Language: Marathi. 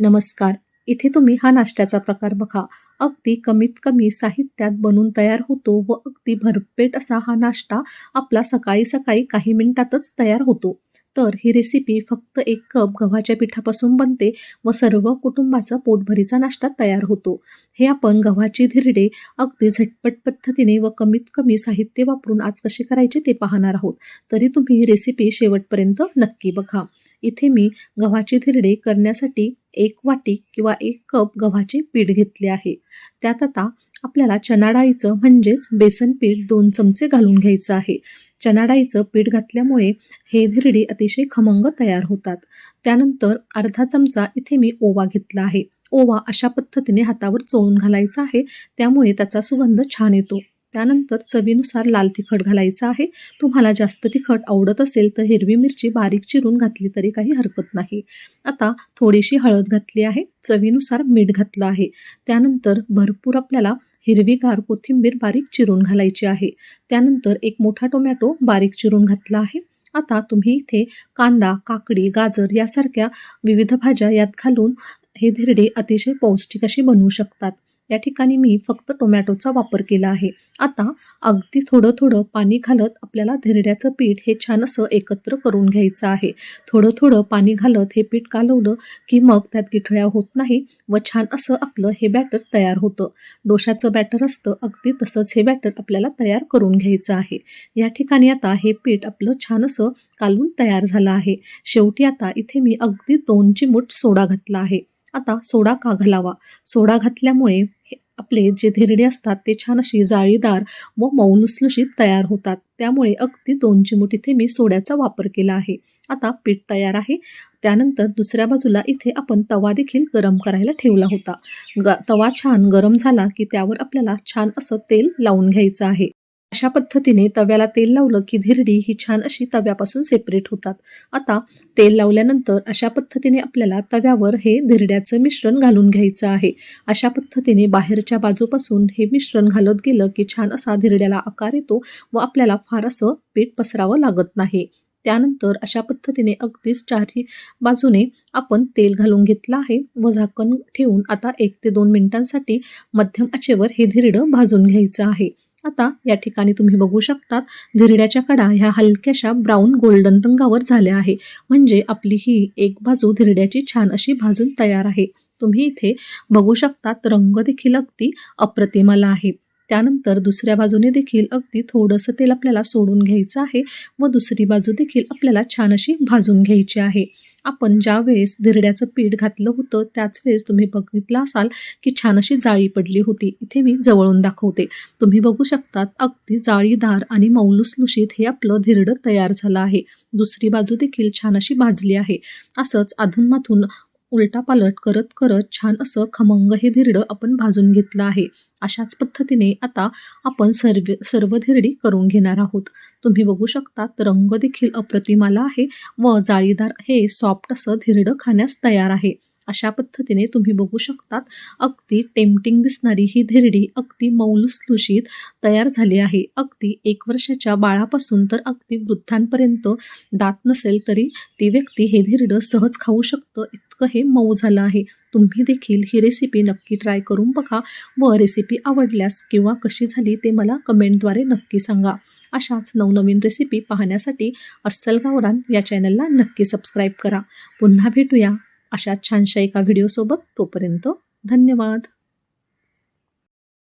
नमस्कार. इथे तुम्ही हा नाश्त्याचा प्रकार बघा. अगदी कमीत कमी साहित्यात बनून तयार होतो व अगदी भरपेट असा हा नाश्ता आपला सकाळी सकाळी काही मिनिटातच तयार होतो. तर ही रेसिपी फक्त एक कप गव्हाच्या पिठापासून बनते व सर्व कुटुंबाचा पोटभरीचा नाश्ता तयार होतो. हे आपण गव्हाची धिरडे अगदी झटपट पद्धतीने व कमीत कमी साहित्य वापरून आज कसे करायचे ते पाहणार आहोत. तरी तुम्ही ही रेसिपी शेवटपर्यंत नक्की बघा. इथे मी गव्हाची धिरडे करण्यासाठी एक वाटी किंवा एक कप गव्हाचे पीठ घेतले आहे. त्यात आता आपल्याला चणाडाळीचं म्हणजेच बेसन पीठ दोन चमचे घालून घ्यायचं आहे. चना डाळीचं पीठ घातल्यामुळे हे धिरडी अतिशय खमंग तयार होतात. त्यानंतर अर्धा चमचा इथे मी ओवा घेतला आहे. ओवा अशा पद्धतीने हातावर चोळून घालायचा आहे. त्यामुळे त्याचा सुगंध छान येतो. त्यानंतर चवीनुसार लाल तिखट घालायचं आहे. तुम्हाला जास्त तिखट आवडत असेल तर हिरवी मिरची बारीक चिरून घातली तरी काही हरकत नाही. आता थोडीशी हळद घातली आहे. चवीनुसार मीठ घातलं आहे. त्यानंतर भरपूर आपल्याला हिरवीगार कोथिंबीर बारीक चिरून घालायची आहे. त्यानंतर एक मोठा टोमॅटो बारीक चिरून घातला आहे. आता तुम्ही इथे कांदा काकडी गाजर यासारख्या विविध भाज्या यात घालून हे धिरडे अतिशय पौष्टिक अशी बनवू शकतात. या ठिकाणी मी फक्त टोमॅटोचा वापर केला आहे. आता अगदी थोडं थोडं पाणी घालत आपल्याला धिरड्याचं पीठ हे छान असं एकत्र करून घ्यायचं आहे. थोडं थोडं पाणी घालत हे पीठ कालवलं की मग त्यात गिठळ्या होत नाही व छान असं आपलं हे बॅटर तयार होतं. डोशाचं बॅटर असतं अगदी तसंच हे बॅटर आपल्याला तयार करून घ्यायचं आहे. या ठिकाणी आता हे पीठ आपलं छान असं कालवून तयार झालं आहे. शेवटी आता इथे मी अगदी दोन चिमूट सोडा घातला आहे. आता सोडा का घालावा? सोडा घातल्यामुळे आपले जे धिरडे असतात ते छान अशी जाळीदार व मौलुसलुशीत तयार होतात. त्यामुळे अगदी दोन चिमूट इथे मी सोड्याचा वापर केला आहे. आता पीठ तयार आहे. त्यानंतर दुसऱ्या बाजूला इथे आपण तवा देखील गरम करायला ठेवला होता. ग तवा छान गरम झाला की त्यावर आपल्याला छान असं तेल लावून घ्यायचं आहे. अशा पद्धतीने तव्याला तेल लावलं की धिरडी ही छान अशी तव्यापासून सेपरेट होतात. आता तेल लावल्यानंतर अशा पद्धतीने आपल्याला तव्यावर हे धिरड्याचं मिश्रण घालून घ्यायचं आहे. अशा पद्धतीने बाहेरच्या बाजूपासून हे मिश्रण घालत गेलं की छान असा धिरड्याला आकार येतो व आपल्याला फार असं पीठ पसरावं लागत नाही. त्यानंतर अशा पद्धतीने अगदीच चारही बाजूने आपण तेल घालून घेतलं आहे. व झाकण ठेवून आता एक ते दोन मिनिटांसाठी मध्यम आचेवर हे धिरडं भाजून घ्यायचं आहे. आता या ठिकाणी तुम्ही बघू शकतात धिरड्याच्या कडा ह्या हलक्याशा ब्राऊन गोल्डन रंगावर झाल्या आहे. म्हणजे आपली ही एक बाजू धिरड्याची छान अशी भाजून तयार आहे. तुम्ही इथे बघू शकतात रंग देखील अगदी अप्रतिमाला आहे. त्यानंतर दुसऱ्या बाजूने देखील अगदी थोडंसं तेल आपल्याला सोडून घ्यायचं आहे व दुसरी बाजू देखील आपल्याला छान अशी भाजून घ्यायची आहे. आपण ज्या वेळेस धिरड्याचं पीठ घातलं होतं त्याच वेळेस तुम्ही बघितलं असाल की छान अशी जाळी पडली होती. इथे मी जवळून दाखवते. तुम्ही बघू शकतात अगदी जाळीदार आणि मौलुसलुशीत हे आपलं धिरडं तयार झालं आहे. दुसरी बाजू देखील छान अशी भाजली आहे. असंच अधूनमधून उलटापालट करत करत छान असं खमंग हे धिरडं आपण भाजून घेतलं आहे. अशाच पद्धतीने आता आपण सर्व सर्व धिरडी करून घेणार आहोत. तुम्ही बघू शकतात रंग देखील अप्रतिमाला आहे व जाळीदार हे सॉफ्ट असं धिरडं खाण्यास तयार आहे. अशा पद्धतीने तुम्ही बघू शकतात अगदी टेम्पटिंग दिसणारी ही धिरडी अगदी मौलुसलुशीत तयार झाली आहे. अगदी एक वर्षाच्या बाळापासून तर अगदी वृद्धांपर्यंत दात नसेल तरी ती व्यक्ती हे धिरडं सहज खाऊ शकतं इतकं हे मऊ झालं आहे. तुम्ही देखील ही रेसिपी नक्की ट्राय करून बघा व रेसिपी आवडल्यास किंवा कशी झाली ते मला कमेंटद्वारे नक्की सांगा. अशाच नवनवीन रेसिपी पाहण्यासाठी अस्सल गावरान या चॅनलला नक्की सबस्क्राईब करा. पुन्हा भेटूया अशा छानशा एका व्हिडिओसोबत तोपर्यंत धन्यवाद.